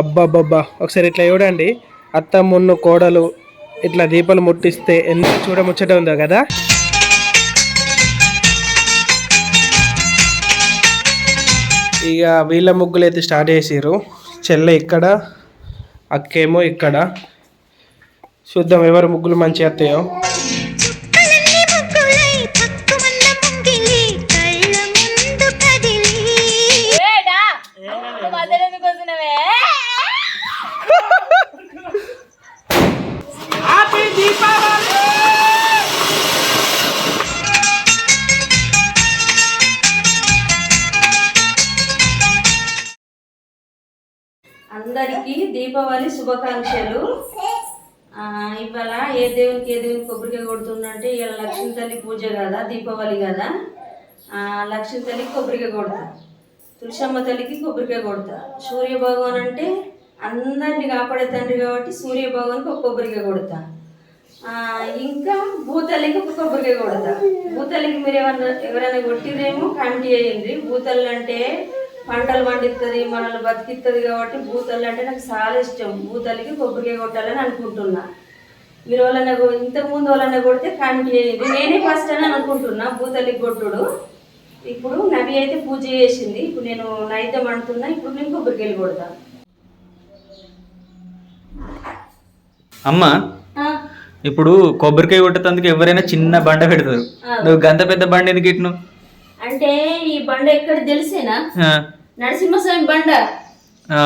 అబ్బాబ్బా ఒకసారి ఇట్లా చూడండి. అత్త మున్ను కోడలు ఇట్లా దీపాలు ముట్టిస్తే ఎంత చూడముచ్చట ఉందో కదా? ఇక వీళ్ళ ముగ్గులు అయితే స్టార్ట్ చేసారు చెల్లె ఇక్కడ అక్కేమో ఇక్కడ. చూద్దాం ఎవరు ముగ్గులు మంచిగా వస్తాయో. అందరికీ దీపావళి శుభాకాంక్షలు. ఇవాళ ఏ దేవునికి ఏ దేవునికి కొబ్బరికాయ కొడుతుందంటే ఇవాళ లక్ష్మీ తల్లి పూజ కదా దీపావళి కదా. లక్ష్మీ తల్లికి కొబ్బరికాయ కొడతా. తులసమ్మ తల్లికి కొబ్బరికాయ కొడతా. సూర్య భగవాన్ అంటే అందరిని కాపాడే తండ్రి కాబట్టి సూర్య భగవాన్కి ఒక కొబ్బరికాయ కొడతా. ఇంకా భూతల్లికి ఒక కొబ్బరికాయ కొడతా. భూతల్లికి మీరు ఏమన్నా ఎవరైనా కొట్టిరేమో కామెంట్ చేయండి భూతల్లు అంటే పంటలు పండిస్తుంది మనల్ని బతికిస్తుంది కాబట్టి భూతల్లి అంటే నాకు చాలా ఇష్టం. భూతల్లికి కొబ్బరికాయ కొట్టాలని అనుకుంటున్నా. మీరు వాళ్ళని ఇంతకు ముందు వాళ్ళని కొడితే చేయండి నేనే ఫస్ట్ అని అనుకుంటున్నా భూతల్లికి కొట్టుడు. ఇప్పుడు నవి అయితే పూజ చేసింది. ఇప్పుడు నేను నైతం అంటున్నా ఇప్పుడు నేను కొబ్బరికాయలు కొడతా. అమ్మ ఇప్పుడు కొబ్బరికాయ కొట్టేందుకు ఎవరైనా చిన్న బండ పెడతారు. నువ్వు గంత పెద్ద బండ ఎందుకు ఇట్ను అంటే ఈ బండ ఎక్కడ తెలిసేనా? నరసింహస్వామి బండ. ఆ,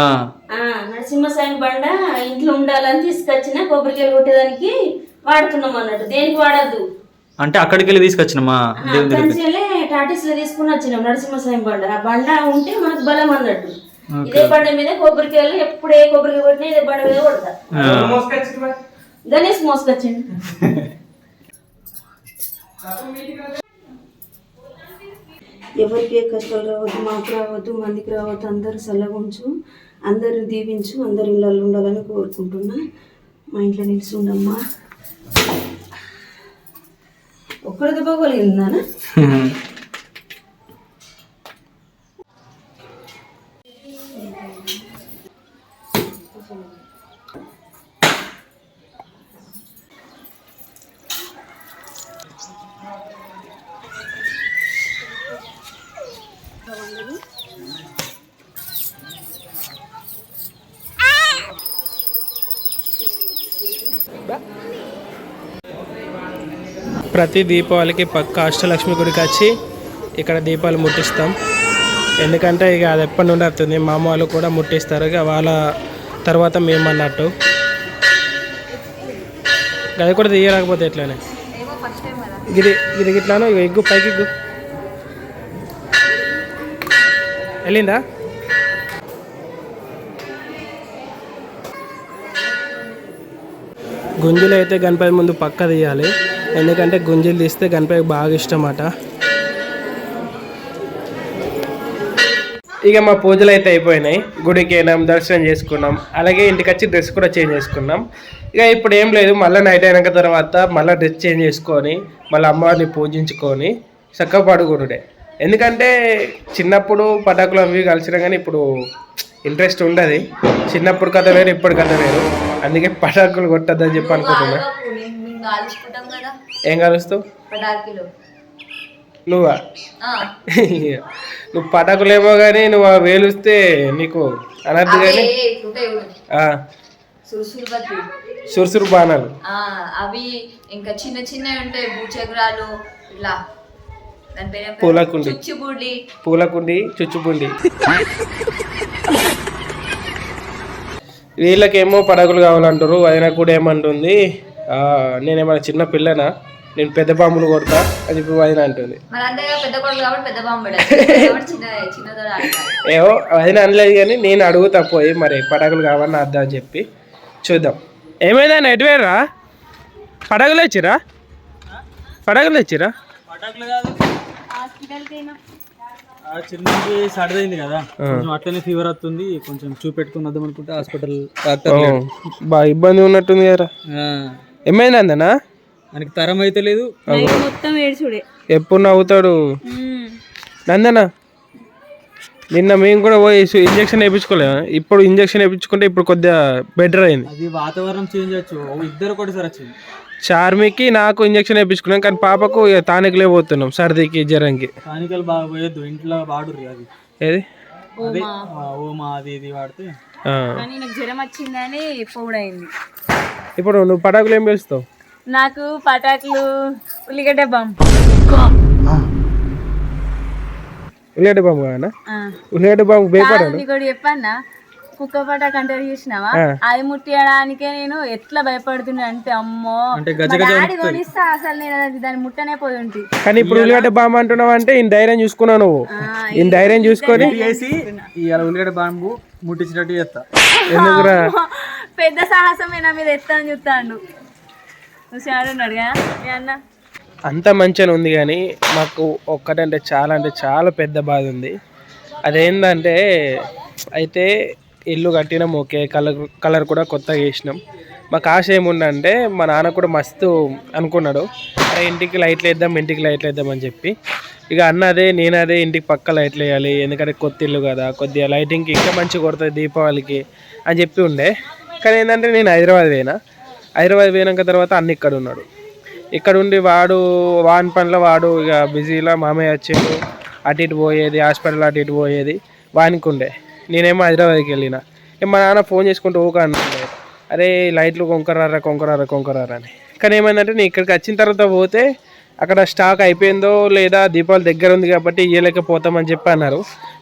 నరసింహస్వామి బండ ఇంట్లో ఉండాలని తీసుకొచ్చిన కొబ్బరికాయలు కొట్టేదానికి వాడుతున్నాం అన్నట్టు. దేనికి వాడద్దు? అంటే అక్కడికి వెళ్ళి కంచెలే టాటీస్లో తీసుకుని వచ్చినాం నరసింహస్వామి బండ. ఆ బండ ఉంటే మనకు బలం అన్నట్టు. ఇదే బండ మీద కొబ్బరికాయలు ఎప్పుడు ఏ కొబ్బరికాయ కొట్టినా ఇదే బండ మీద కొడతా గణేష్ మోసుకొచ్చిండు. ఎవరికి ఏ కష్టాలు రావద్దు మాకు రావద్దు మందికి రావద్దు అందరూ చల్లగా ఉంచు అందరూ దీవించు అందరు ఇళ్ళల్లో ఉండాలని కోరుకుంటున్నా. మా ఇంట్లో నిలిచి ఉండమ్మా ఒక్కడి దెబ్బగలిగిందానా ప్రతి దీపావళికి పక్క అష్టలక్ష్మి గుడికి వచ్చి ఇక్కడ దీపాలు ముట్టిస్తాం. ఎందుకంటే ఇక అది ఎప్పటి నుండి వస్తుంది? మా అమ్మ వాళ్ళు కూడా ముట్టిస్తారు. ఇక వాళ్ళ తర్వాత మేము అన్నట్టు. అది కూడా తీయరాకపోతే ఎట్లానే? ఇది ఇది ఇట్లానో ఇక ఎగ్గు పైకి ఎగ్గు వెళ్ళిందా? గుంజులు అయితే గణపతి ముందు పక్క తీయాలి. ఎందుకంటే గుంజులు తీస్తే గణపతికి బాగా ఇష్టం అట ఇక మా పూజలు అయితే అయిపోయినాయి. గుడికి వెళ్ళాం దర్శనం చేసుకున్నాం. అలాగే ఇంటికి వచ్చి డ్రెస్ కూడా చేంజ్ చేసుకున్నాం. ఇక ఇప్పుడు ఏం లేదు మళ్ళీ నైట్ అయినాక తర్వాత మళ్ళీ డ్రెస్ చేంజ్ చేసుకొని మళ్ళీ అమ్మవారిని పూజించుకొని చక్కగా ఎందుకంటే చిన్నప్పుడు పటాకులు అవి కలిసినా కానీ ఇప్పుడు ఇంట్రెస్ట్ ఉండదు. చిన్నప్పుడు కథ వేరు ఇప్పుడు కథ వేరు. అందుకే పటాకులు కొట్టద్దని చెప్పి అనుకుంటున్నా. కదా. ఏం కలుస్తావు పటాకులు. నువ్వా? నువ్వు పటాకులేమో కానీ నువ్వు ఆ వేలుస్తే నీకు అవే కానీ సురుసురు బాణాలు. అవి ఇంకా చిన్న చిన్నవి ఉంటాయి. భూచక్రాలు ఇలా? పూలకుండి. చుచ్చుబుడి. పూలకుండి చుచ్చుపుండి వీళ్ళకేమో పడగలు కావాలంటారు. అయినా కూడా ఏమంటుంది? నేనేమైనా చిన్న పిల్లనా? నేను పెద్ద పాములు కొడతా అని చెప్పి వదిన అంటుంది. ఏవో వదిన అనలేదు కానీ నేను అడుగుతా పోయి మరి పడగలు కావాలని అర్థం అని చెప్పి చూద్దాం. ఏమైందా ఎటువేరా పడగలు వచ్చిరా పడగలు వచ్చిరా ఆ చిన్నకి సడదైంది కదా. కొంచెం అట్లనే ఫీవర్ వస్తుంది. కొంచెం చూపెట్టుకుని వద్దాం అనుకుంటే హాస్పిటల్ డాక్టర్. బాగా ఇబ్బంది ఉన్నట్టుంది కదా ఆ, ఏమైంది అందనా మనకి తరం అయితే లేదు. మొత్తం ఏడ్చుడే. ఎప్పుడు నవ్వుతాడు? నందనా నిన్న మేము కూడా పోయి ఇంజక్షన్ వేయించుకోలేము ఇప్పుడు ఇంజక్షన్ వేయించుకుంటే ఇప్పుడు కొద్దిగా బెటర్ అయింది. అది వాతావరణం చేంజ్ వచ్చు ఇద్దరు ఒకటిసారి వచ్చింది చార్మికి నాకు ఇంజక్షన్ వేయించుకున్నాం కానీ పాపకు తానికలే పోతున్నాం సర్దికి జ్వరంకి. స్థానికలు బాగా పోయొద్దు ఇంట్లో వాడుర్రి అది. ఏది? ఓమా అది ఇది వాడితే. కానీ నాకు జ్వరం వచ్చిందని పొగుడైంది. ఇప్పుడు నువ్వు పటాకులు ఏం పిలుస్తావు? నాకు పటాకులు ఉల్లిగడ్డ బాంబు ఉల్లిగడ్డ బాంబు కాదనా ఉల్లిగడ్డ బాంబు భయపడాను నీకు చెప్పన్నా? కుక్క పటాకు అంటే చూసినావా. అది ముట్టియడానికే నేను ఎట్లా భయపడుతున్నా అంటే అమ్మో డాడీ కొనిస్తా అసలు నేను దాన్ని ముట్టనే పోయి కానీ ఇప్పుడు ఉల్లిగడ్డ బాంబు అంటున్నావు అంటే ఈయన ధైర్యం చూసుకున్నావు నువ్వు. ఈయన ధైర్యం చూసుకొని చేసి ఇవాళ ఉల్లిగడ్డ బాంబు ముట్టించినట్టు చేస్తా. ఎందుకురా? పెద్ద సాహసమే నా మీద ఎత్తా అని కదా మీ అన్న? అంత మంచిగా ఉంది కానీ మాకు ఒక్కటంటే చాలా అంటే చాలా పెద్ద బాధ ఉంది. అదేంటంటే అయితే ఇల్లు కట్టినాం ఓకే. కలర్ కలర్ కూడా కొత్తగా వేసినాం. మాకు ఆశ ఏముందంటే మా నాన్న కూడా మస్తు అనుకున్నాడు అరే ఇంటికి లైట్లు వేద్దాం ఇంటికి లైట్లు వేద్దాం అని చెప్పి. ఇక అన్న అదే నేను అదే ఇంటికి పక్క లైట్లు వేయాలి ఎందుకంటే కొత్త ఇల్లు కదా కొద్దిగా లైటింగ్కి ఇంకా మంచిగా కొడుతుంది దీపావళికి అని చెప్పి ఉండే. కానీ ఏంటంటే నేను హైదరాబాద్ పోయినా. హైదరాబాద్ పోయినాక తర్వాత అన్న ఇక్కడ ఉన్నాడు. ఇక్కడ ఉండి వాడు వాన్ పనిలో వాడు ఇక బిజీలో మామయ్య వచ్చేది అటు ఇటు పోయేది హాస్పిటల్ అటు ఇటు పోయేది వానికి ఉండే. నేనేమో హైదరాబాద్కి వెళ్ళిన. మా నాన్న ఫోన్ చేసుకుంటూ ఊక అన్నాడు. అరే లైట్లు కొంకరారా కొంకరారా కొంకరారా అని. కానీ ఏమైందంటే నేను ఇక్కడికి వచ్చిన తర్వాత పోతే అక్కడ స్టాక్ అయిపోయిందో లేదా దీపావళి దగ్గర ఉంది కాబట్టి ఇయ్యలేకపోతామని చెప్పి అన్నారు.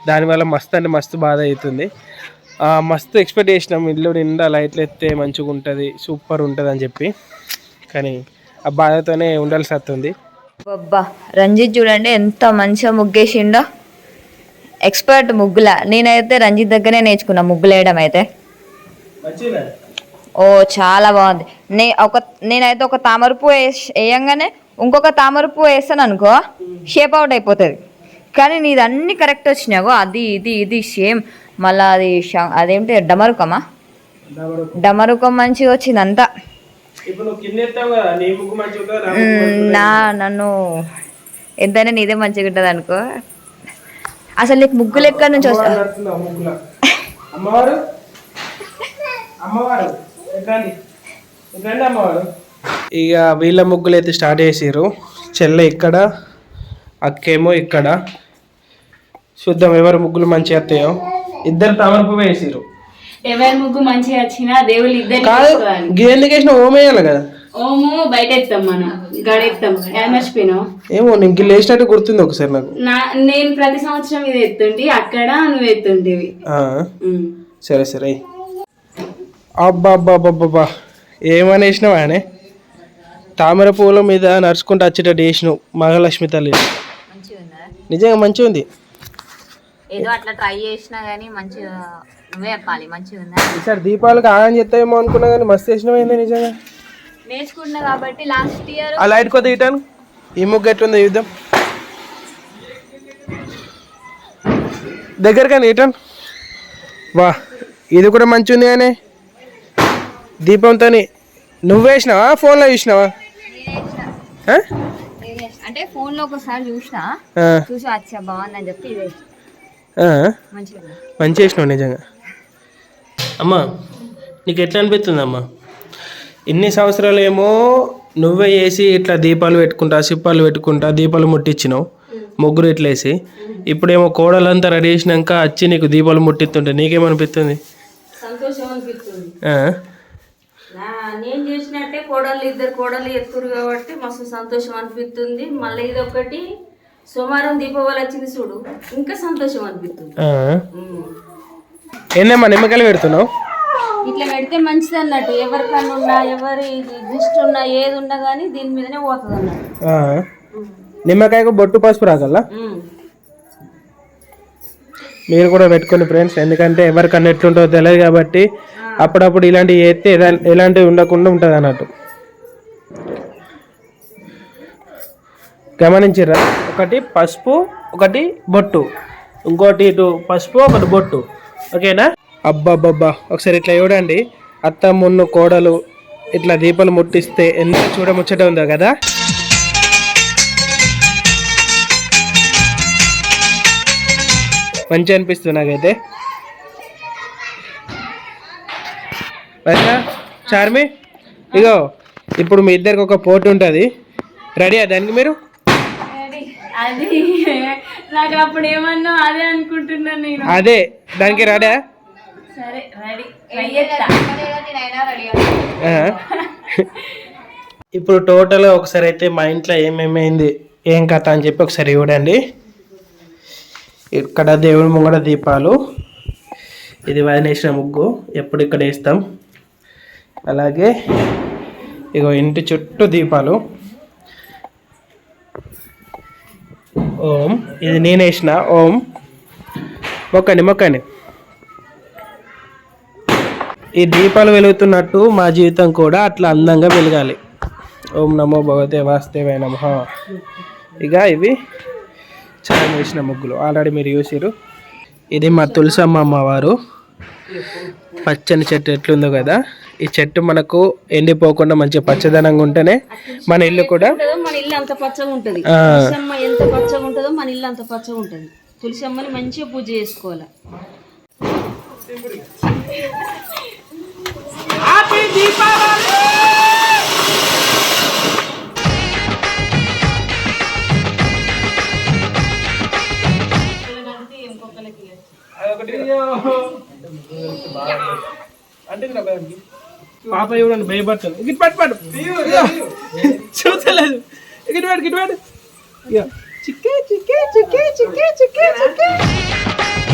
దానివల్ల మస్తు అంటే మస్తు బాధ అవుతుంది. మస్తు ఎక్స్పెక్ట్ చేసినాం ఇల్లు నిండా లైట్లు ఎత్తే మంచిగా ఉంటుంది సూపర్ ఉంటుంది అని చెప్పి. కానీ ఆ బాధతోనే ఉండాల్సి వస్తుంది. అబ్బా రంజిత్ చూడండి ఎంత మంచిగా ముగ్గేసిండో. ఎక్స్పర్ట్ ముగ్గుల. నేనైతే రంజిత్ దగ్గరే నేర్చుకున్నా ముగ్గులు వేయడం అయితే ఓ చాలా బాగుంది. నే ఒక నేనైతే ఒక తామర పువ్వు వేయంగానే ఇంకొక తామర పువ్వు వేస్తాను అనుకో షేప్ అవుట్ అయిపోతుంది. కానీ నీది అన్ని కరెక్ట్ వచ్చినాగో అది ఇది ఇది సేమ్ మళ్ళీ అది అదేంటి డమరుకమా? డమరుకం. మంచిగా వచ్చింది అంతా నా నన్ను ఎంతైనా నీదే మంచిగా ఉంటుంది అనుకో అసలు నీకు ముగ్గులు ఎక్కడి నుంచి వస్తా ముగ్గుల? అమ్మవారు? అమ్మవారు ఎట్లండి ఎట్లండి అమ్మవారు. ఇక వీళ్ళ ముగ్గులు అయితే స్టార్ట్ చేసారు చెల్లె ఇక్కడ అక్కేమో ఇక్కడ. చూద్దాం ఎవరు ముగ్గులు మంచిగా వస్తాయో. ఇద్దరు తమర పువ్వు వేసారు ఎవరి ముగ్గు మంచిగా వచ్చినా దేవుళ్ళు ఇద్దరు కాదు ఎందుకు వేసిన ఓమేయాలి కదా. ఓము బయట ఎత్తాం మనం. గడెత్తాం. ఏం మర్చిపోయినావు? ఏమో నేను గిల్లు వేసినట్టు గుర్తుంది ఒకసారి నాకు. నేను ప్రతి సంవత్సరం ఇది ఎత్తుంటి అక్కడ నువ్వు ఉమ్. సరే సరే. అబ్బా అబ్బా అబ్బా ఏమని వేసినావు ఆయన? తామర పూల మీద నడుచుకుంటూ వచ్చేటట్టు వేసినావు మహాలక్ష్మి తల్లి. నిజంగా మంచిగా ఉంది. ఏదో అట్లా ట్రై చేసినా కానీ మంచిగా నువ్వే చెప్పాలి మంచిగా ఉందా? ఈసారి దీపావళికి ఆగం చేస్తావేమో అనుకున్నా కానీ మస్తు వేసినావు ఏంది నిజంగా? నేర్చుకుంటున్నా కాబట్టి లాస్ట్ ఇయర్ ఆ లైట్ ఇటాను ఈ ముగ్గు ఎట్లుందో చూద్దాం. దగ్గరగానే ఇటాను వా ఇది కూడా మంచి ఉంది కానీ దీపంతో నువ్వు వేసినావా? ఫోన్లో చూసినావా? అంటే ఫోన్లో ఒకసారి చూసిన. చూసి అచ్చా బాగుందని చెప్పి. మంచి వేసినావు నిజంగా. అమ్మా నీకు ఎట్లా అనిపిస్తుంది అమ్మా ఇన్ని సంవత్సరాలు ఏమో నువ్వే వేసి ఇట్లా దీపాలు పెట్టుకుంటా సిప్పాలు పెట్టుకుంటా దీపాలు ముట్టించినావు ముగ్గురు ఇట్లా వేసి. ఇప్పుడేమో కోడలంతా రెడీ చేసినాక వచ్చి నీకు దీపాలు ముట్టిస్తుంటే నీకేమనిపిస్తుంది? సంతోషం అనిపిస్తుంది నేను చేసినట్టే కోడళ్ళు ఇద్దరు కోడళ్ళు ఎత్తురు కాబట్టి మస్తు సంతోషం అనిపిస్తుంది మళ్ళీ ఇది ఒకటి సోమవారం దీపావళి వచ్చింది చూడు ఇంకా సంతోషం అనిపిస్తుంది. ఏందమ్మా నిమ్మకాయలు పెడుతున్నావు? ఇట్లా పెడితే మంచిది అన్నట్టు ఎవరికన్నా ఉన్నా ఎవరి దిష్టి ఉన్నా ఏది ఉన్నా కానీ దీని మీదనే పోతుంది అన్నట్టు. నిమ్మకాయకు బొట్టు పసుపు రాగల. మీరు కూడా పెట్టుకోండి ఫ్రెండ్స్. ఎందుకంటే ఎవరికన్నా ఎట్లుంటుందో తెలియదు కాబట్టి అప్పుడప్పుడు ఇలాంటివి చేస్తే ఎలా- ఎలాంటివి ఉండకుండా ఉంటుంది అన్నట్టు. గమనించిర్రా? ఒకటి పసుపు ఒకటి బొట్టు. ఇంకోటి ఇటు పసుపు ఒకటి బొట్టు. ఓకేనా? అబ్బాబ్బబ్బా. ఒకసారి ఇట్లా చూడండి. అత్త మున్ను కోడలు ఇట్లా దీపాలు ముట్టిస్తే ఎంత చూడముచ్చట ఉందో కదా? మంచిగా అనిపిస్తుంది నాకైతే. చార్మి ఇగో ఇప్పుడు మీ ఇద్దరికి ఒక పోటీ ఉంటుంది. రెడీయా దానికి మీరు? అది నాకు అప్పుడు ఏమన్నా అదే అనుకుంటున్నాను నేను. అదే దానికి రెడీయా సరే రెడీ ట్రై చేస్తా. ఆ. ఇప్పుడు టోటల్ ఒకసారి అయితే మా ఇంట్లో ఏమేమైంది ఏం కథ అని చెప్పి ఒకసారి చూడండి. ఇక్కడ దేవుడి ముంగడ దీపాలు ఇది వదిలేసిన ముగ్గు ఎప్పుడు ఇక్కడ వేస్తాం. అలాగే ఇగో ఇంటి చుట్టూ దీపాలు. ఓం ఇది నేను వేసిన ఓం. మొక్కండి మొక్కండి. ఈ దీపాలు వెలుగుతున్నట్టు మా జీవితం కూడా అట్లా అందంగా వెలగాలి. ఓం నమో భగవతే వాస్తవే నమ. ఇక ఇవి చాలా వేసిన ముగ్గులు. ఆల్రెడీ మీరు చూసిరు ఇది మా తులసమ్మ అమ్మవారు. పచ్చని చెట్టు ఎట్లుందో కదా. ఈ చెట్టు మనకు ఎండిపోకుండా మంచి పచ్చదనంగా ఉంటేనే మన ఇల్లు కూడా మన ఇల్లు అంత పచ్చగా ఉంటుంది. ఎంత పచ్చగా ఉంటుందో మన ఇల్లు అంత పచ్చగా ఉంటుంది. తులసి అమ్మని మంచిగా పూజ చేసుకోవాలి. పాప చూడండి భయపడుతుంది గిట్ పట్టు పట్టు చూసలేదు గిట్ పట్టు గిట్ పట్టు ఇగో. చిక్కే చిక్కే చిక్కే చిక్కే చిక్కే చిక్కే చిక్కే.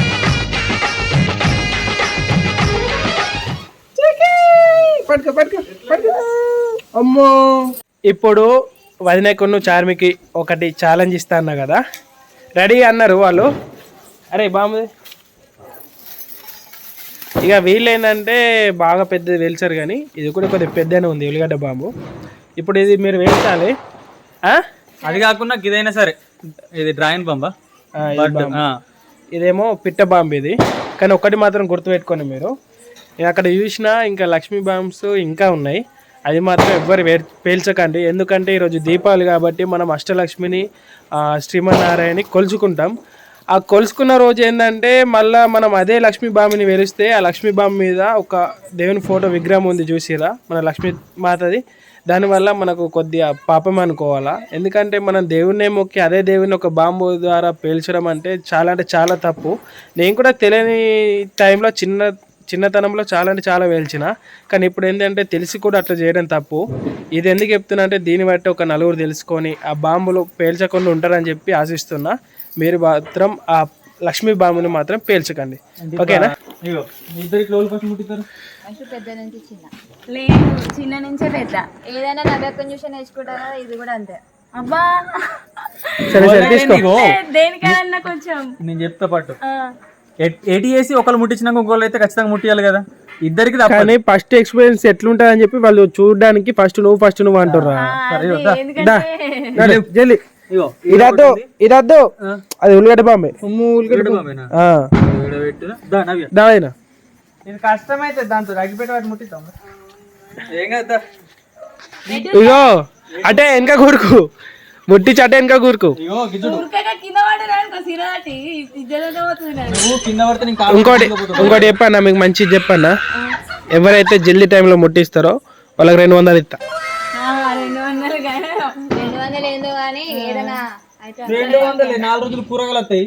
పట్టుకో పట్టుకో పట్టుకో. అమ్మో. ఇప్పుడు వదినకును చార్మికి ఒకటి ఛాలెంజ్ ఇస్తా అన్నా కదా? రెడీ అన్నారు వాళ్ళు? అరే బాగుంది ఇక వీళ్ళు ఏంటంటే బాగా పెద్దది వేల్చారు కానీ ఇది కూడా కొద్దిగా పెద్దనే ఉంది ఉల్లిగడ్డ బాంబు. ఇప్పుడు ఇది మీరు వేల్చాలి. ఆ? అది కాకుండా ఇదైనా సరే ఇది డ్రాయింగ్ బాంబు. ఇదేమో పిట్ట బాంబు ఇది. కానీ ఒకటి మాత్రం గుర్తుపెట్టుకోండి మీరు. నేను అక్కడ చూసిన ఇంకా లక్ష్మీ బాంబ్స్ ఇంకా ఉన్నాయి. అది మాత్రం ఎవ్వరు పేల్చకండి. ఎందుకంటే ఈరోజు దీపావళి కాబట్టి మనం అష్టలక్ష్మిని శ్రీమన్నారాయణని కొలుచుకుంటాం. ఆ కొలుసుకున్న రోజు ఏంటంటే మళ్ళీ మనం అదే లక్ష్మీ బామిని వెలిస్తే ఆ లక్ష్మీ బాంబు మీద ఒక దేవుని ఫోటో విగ్రహం ఉంది చూసిరా? మన లక్ష్మీ మాతది. దానివల్ల మనకు కొద్దిగా పాపం అనుకోవాలా? ఎందుకంటే మనం దేవుణ్ణే మొక్కి అదే దేవుని ఒక బాంబు ద్వారా పేల్చడం అంటే చాలా అంటే చాలా తప్పు. నేను కూడా తెలియని టైంలో చిన్న చిన్నతనంలో చాలా అంటే చాలా వేల్చిన కానీ ఇప్పుడు ఏంటంటే తెలిసి కూడా అట్లా చేయడం తప్పు. ఇది ఎందుకు చెప్తున్నా అంటే దీన్ని బట్టి ఒక నలుగురు తెలుసుకొని ఆ బాంబులు పేల్చకుండా ఉంటారని చెప్పి ఆశిస్తున్నా. మీరు మాత్రం ఆ లక్ష్మీ బాంబుని మాత్రం పేల్చకండి. ఓకేనా? చిన్న. లేదు చిన్న నుంచే పెద్ద. ఏదైనా నవ్వకం చూసి నేర్చుకుంటారా? ఇది కూడా అంతే. అబ్బా! సరే సరే తీసుకో. ఇగో, దేనికన్నా కొంచెం. నేను చెప్తా పట్టు. ఆ, ఏటి వేసి ఒకళ్ళు ముట్టించినాక ఇంకోళ్ళు అయితే ఖచ్చితంగా ముట్టియాలి కదా. ఇద్దరికి కానీ ఫస్ట్ ఎక్స్పీరియన్స్ ఎట్లుంటుంది అని చెప్పి వాళ్ళు చూడడానికి ఫస్ట్ నువ్వు ఫస్ట్ నువ్వు అంటుర్రా. నడు, జల్లి ఇదద్దు ఇదద్దు అది ఉల్లిగడ్డ బాంబే. ఉల్లిగడ్డ నవ్య. దావైనా ఇది కష్టమైతే దాంతో అగ్గిపెట్టి వాటి ముట్టిద్దాం ఏం కదా ఇగో అటే వెనక కూరుకు ముట్టించి అటే వెనక కూరుకు. ఇంకోటి ఇంకోటి చెప్పన్నా మీకు మంచిది చెప్పన్నా. ఎవరైతే జల్దీ టైంలో ముట్టిస్తారో వాళ్ళకి రెండు వందలు ఇస్తా. రెండు వందలు నాలుగు రోజులు కూరగాయలు వస్తాయి.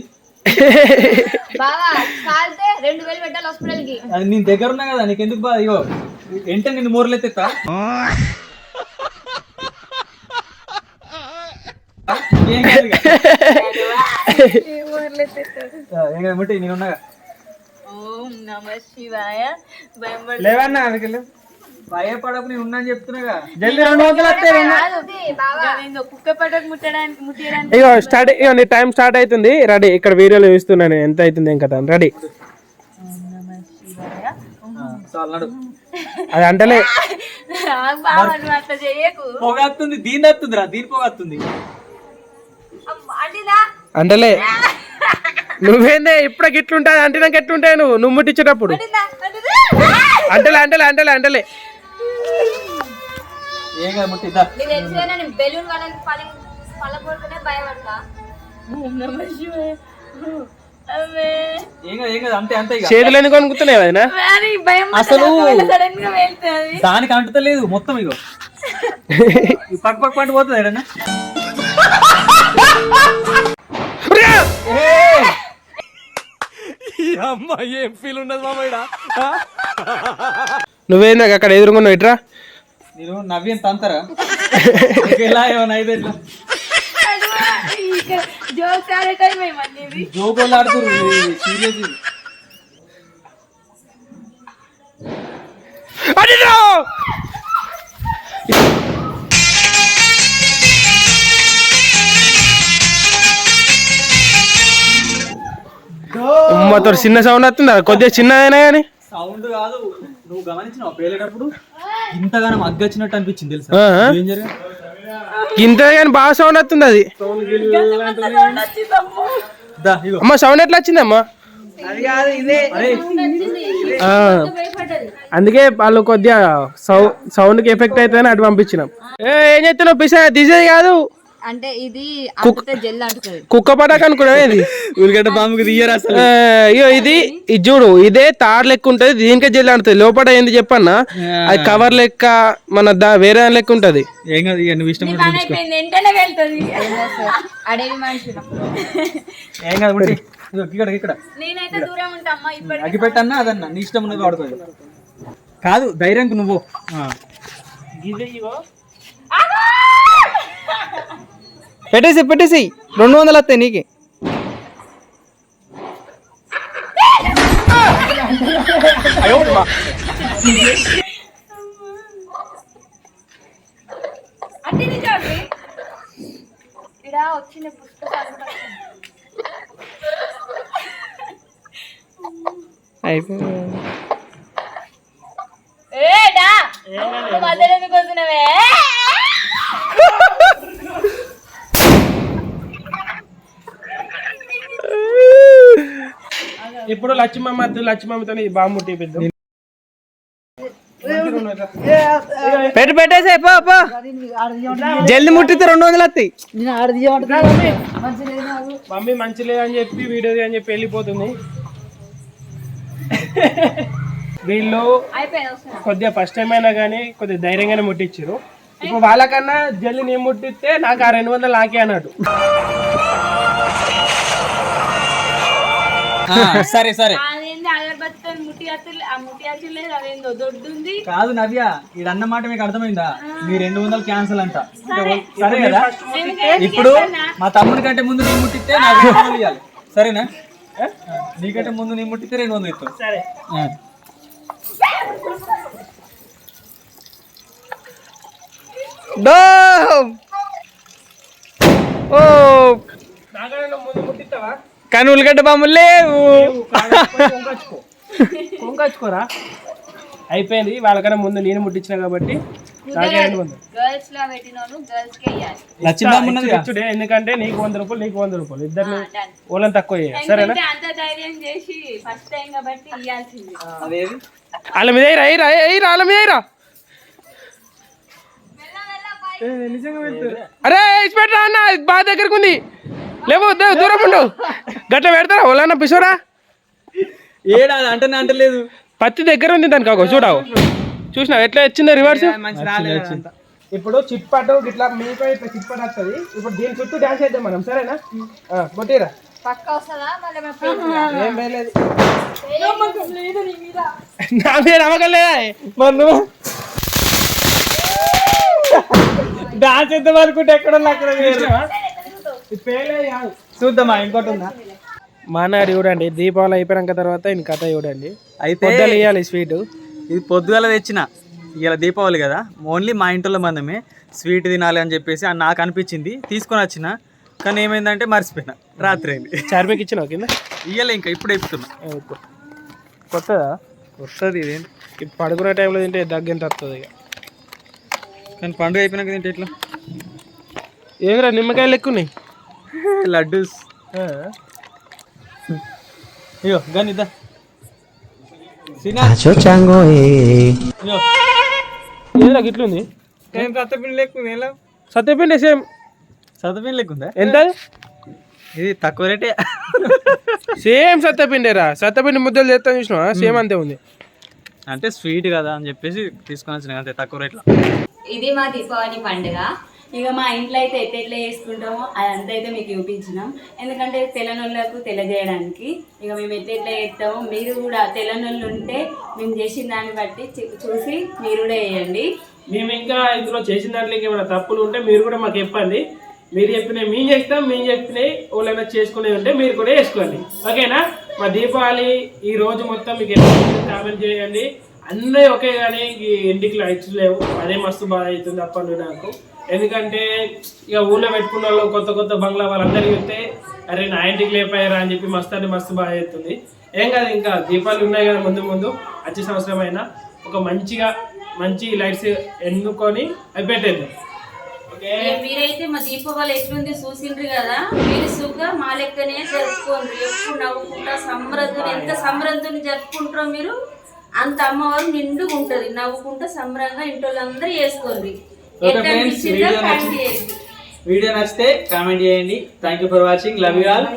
నేను దగ్గర ఉన్నా కదా ఇగో మూరలెత్తా ఏం కాదు ఇక. ఆ, ఏం కాదు ముట్టి నేను ఉన్నాగా. ఓం నమ శివాయ. లేవన్నా భయపడకు నేను ఉన్నా అని చెప్తున్నాగా. జల్దీ రెండు వందలు వస్తాయి బావా ఏందో కుక్క పట్టకు ముట్టడానికి ముట్టడానికి ఇగో స్టార్ట్ ఇగో నీ టైం స్టార్ట్ అవుతుంది రెడీ. ఇక్కడ వీడియోలో చూస్తున్నాను ఎంత అవుతుంది ఏం కదా రెడీ. అది అంటలే. పొగ వస్తుంది దీని వస్తుంది రా దీని పొగ వస్తుంది అంటలే నువ్వేందే ఇప్పుడు గిట్లుంటుంది అంటే నాకు ఎట్లుంటాయి నువ్వు? నువ్వు ముట్టించేటప్పుడు అంటలే అంటలే అంటలే అంటలే. ఏం కాదు ముట్టి దా నీకు తెలిసిన నేను బెలూన్ వాళ్ళకి పని పళ్ళ కొడుకునే భయపడతా. ఓం నమ శివాయ ఏం కాదు ఏం కాదు అంతే అంతే ఇక. చేతులు ఎందుకు అనుకుతున్నాయి వదినా? అసలు దానికి అంటుతలేదు మొత్తం ఇగో. పక్క పక్క పంట పోతుంది ఏడన్నా నువ్వేందా అక్కడ ఎదురుకున్నావు ఇట్రా. నేను నవ్వేం తంతరా ఇలా ఏమైనా అయితే ఎట్లా జోకులు ఆడుతున్నారు సీరియస్ అడిరా! అమ్మతో చిన్న సౌండ్ వస్తుందా కొద్దిగా చిన్నదైనా కానీ. సౌండ్ కాదు. నువ్వు గమనించినావు? పేలేటప్పుడు ఇంతగానం అగ్గొచ్చినట్టు అనిపించింది తెలుసా? ఆ? ఏం జరిగింది? ఇంత కానీ బాగా సౌండ్ వస్తుంది అది. దా ఇగో. అమ్మ సౌండ్ ఎట్లా వచ్చిందమ్మా అందుకే వాళ్ళు కొద్దిగా సౌ సౌండ్కి ఎఫెక్ట్ అవుతుందని అటు పంపించినాం. ఏ, చెప్తున్నావు పిసా తీసేది కాదు. అంటే ఇది జెల్ కుక్క పటాక అనుకున్నావు ఇది? ఉల్లిగడ్డ బాంబుకి తీయరా అసలు? అయ్యో ఇది ఇది చూడు ఇదే తార్ లెక్క ఉంటది దీనికే జల్లి అంటుంది లోపల ఏంది చెప్పన్నా? అది కవర్ లెక్క మన దా వేరే దాని లెక్క ఉంటది. ఏం కాదు ఇక నువ్వు ఇష్టం ఉన్నట్టు చూపించుకో. వెంటనే వెళ్తుంది. అడవి మనుషులు. ఏం కాదు ఉండి. ఇగో ఇక్కడ ఇక్కడ. నేనైతే దూరం ఉంటా అమ్మా ఇప్పటి అగ్గి పెట్టన్నా అదన్నా నీ ఇష్టం ఉన్నది వాడుకోదు. కాదు ధైర్యంకి నువ్వు. ఆ. పెట్టేసి పెట్టేసి. రెండు వందలు వస్తాయి నీకే. వచ్చిన పుస్తకాలు కూడా ఏడా మధ్యలో ఎందుకు వస్తున్నావే ఇప్పుడు లక్ష్మమ్మ లక్ష్మమ్మతో బాంబు టీపిద్దాం పెట్టి పెట్టేసి పో పో. జల్ది ముట్టితే రెండు వందలు వస్తాయి. మమ్మీ మంచి లేదని చెప్పి వీడియో అని చెప్పి వెళ్ళిపోతుంది. వీళ్ళు కొద్దిగా ఫస్ట్ టైం అయినా కానీ కొద్దిగా ధైర్యంగానే ముట్టించారు ఇప్పుడు వాళ్ళకన్నా జల్లి నేను ముట్టిస్తే నాకు ఆ రెండు వందలు నాకే అన్నట్టు ఆ, సరే సరే. అదేంది అగరబత్తి ముట్టి అత్తులు ఆ ముట్టి అత్తులు లేదు అదేందో దొడ్డుంది. కాదు నవ్య ఈడ అన్న మాట మీకు అర్థమైందా? మీ రెండు వందలు క్యాన్సిల్ అంట. సరే. కదా? ఇప్పుడు మా తమ్ముని కంటే ముందు నీ ముట్టిస్తే నాకు రెండు వందలు ఇవ్వాలి సరేనా? నీకంటే ముందు నీ ముట్టిస్తే రెండు వందలు ఇస్తావు. సరే. ఓ నాకన్నా ముందు ముట్టిస్తావా? కానీ ఉల్లిగడ్డ బాంబులు లేవు. కొంకొచ్చుకో కొంకొచ్చుకోరా అయిపోయింది. వాళ్ళకన్నా ముందు నేను ముట్టించిన కాబట్టి? ఇచ్చుడే? ఎందుకంటే నీకు వంద రూపాయలు నీకు వంద రూపాయలు. ఇద్దరిని ఓలని తక్కువ చేయాలి. సరేనా? ఎందుకంటే అంత ధైర్యం చేసి ఫస్ట్ టైం కాబట్టి ఇవ్వాల్సింది అదేది? వాళ్ళ మీద ఎయిరా వాళ్ళ మీద అరే ఇచ్చిపెట్టరా అన్న బాగా దగ్గరకు ఉంది. లేవు దూరం ఉండు. గట్ల పెడతారా? ఓలన్న పిసోరా? ఏడా అది అంటనే అంటలేదు. పత్తి దగ్గర ఉంది దానికి కాకో చూడవు. చూసినావు? ఎట్లా వచ్చిందో రివర్స్ ఇప్పుడు చిట్పటు ఇట్లా మీపై ఇట్లా చిట్పటు వస్తుంది. ఇప్పుడు దీని చుట్టూ డాన్స్ చేద్దాం మనం సరేనా? కొట్టిరా. పక్క వస్తుందా? మళ్ళీ మేము ప్లేస్ ఏం వేయలేదు. నా మీద. నమ్మకం లేదా? మరి నువ్వు? డాన్స్ చేద్దాం అనుకుంటే ఎక్కడ అక్కడ చూద్దామా ఇంకోటి ఉందా? మా నాడు చూడండి దీపావళి అయిపోయాక తర్వాత ఈయన కథ చూడండి. అయితే పొద్దులు ఇవ్వాలి స్వీట్. ఇది పొద్దుగాల తెచ్చిన ఇవాళ దీపావళి కదా? ఓన్లీ మా ఇంట్లో మందమే స్వీట్ తినాలి అని చెప్పేసి నాకు అనిపించింది తీసుకొని వచ్చిన కానీ ఏమైందంటే మర్చిపోయినా రాత్రి అయింది. చార్మిక్ ఇచ్చిన కింద? ఇయ్యలే ఇంకా ఇప్పుడు ఇప్పుడు. కొత్తదా? వస్తుంది ఇదేంటి ఇప్పుడు పడుకునే టైంలో తింటే దగ్గంత వస్తుంది ఇక. కానీ పండుగ అయిపోయినాక తింటే ఎట్లా? ఏమిరా నిమ్మకాయలు ఎక్కున్నాయి లడ్డూస్. అయ్యో గని ఇద్దా సినా. ఏదిరా గిట్లుంది? ఏం సత్తపిండి లేకుండా ఎలా సత్యపిండి సేమ్. సత్తపిండి లేకుందా? ఎంత? ఇది తక్కువ రేటే. సేమ్ సత్తపిండిరా సత్తపిండి ముద్దలు చేస్తాను చూసినావా? సేమ్ అంతే ఉంది. అంటే స్వీట్ కదా అని చెప్పేసి తీసుకొని వచ్చిన అంతే తక్కువ రేట్లో. ఇది మా దీపావళి పండుగ. ఇక మా ఇంట్లో అయితే ఎట్లా ఎట్లా చేసుకుంటామో అదంతా అయితే మీకు చూపించినాం. ఎందుకంటే తెలనొళ్ళకు తెలియజేయడానికి ఇక మేము ఎట్లా ఎట్లా చేస్తామో మీరు కూడా తెలనొళ్ళు ఉంటే మేము చేసిన దాన్ని బట్టి చూసి మీరు కూడా వేయండి మేము ఇంకా ఇందులో చేసిన దాంట్లో ఏమైనా తప్పులు ఉంటే మీరు కూడా మాకు చెప్పండి. మీరు చెప్పినవి మేము చేస్తాం మేము చెప్పినవి వాళ్ళైనా చేసుకునేవి ఉంటే మీరు కూడా వేసుకోండి ఓకేనా? మా దీపావళి ఈ రోజు మొత్తం మీకు ఎలా కామెంట్ చేయండి. అన్నీ ఒకే కానీ ఈ ఇంటికి లైట్స్ లేవు అదే మస్తు బాధ అవుతుంది అప్పటి నాకు. ఎందుకంటే ఇక ఊళ్ళో పెట్టుకున్న వాళ్ళు కొత్త కొత్త బంగ్లా వాళ్ళందరికీ చెప్తే అరే నా ఇంటికి లేపాయరా అని చెప్పి మస్తు అంటే మస్తు బాగా అవుతుంది ఏం కాదు ఇంకా దీపాలు ఉన్నాయి కదా ముందు ముందు వచ్చే సంవత్సరం అయినా ఒక మంచిగా మంచి లైట్స్ ఎన్నుకొని అవి పెట్టేద్దాం. మీరైతే మా దీపావళి ఎట్లుంది చూసిండ్రు కదా? మీరు సుగ్గా మా లెక్కనే జరుపుకోండి ఎప్పుడు నవ్వుకుంటా సంబరంతో ఎంత సంబరంతో జరుపుకుంటారో మీరు అంత అమ్మవారు నిండుగా ఉంటది నవ్వుకుంటా సంబరంగా ఇంటోళ్ళందరూ చేసుకోండి. ఓకే ఫ్రెండ్స్ వీడియో నచ్చితే వీడియో నచ్చితే కామెంట్ చేయండి. Thank you for watching love you all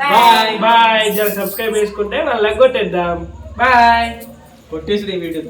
bye bye జర సబ్స్క్రైబ్ చేసుకుంటే మళ్ళీ కొట్టేద్దాం. బాయ్ కొట్టేసి ఈ వీడియో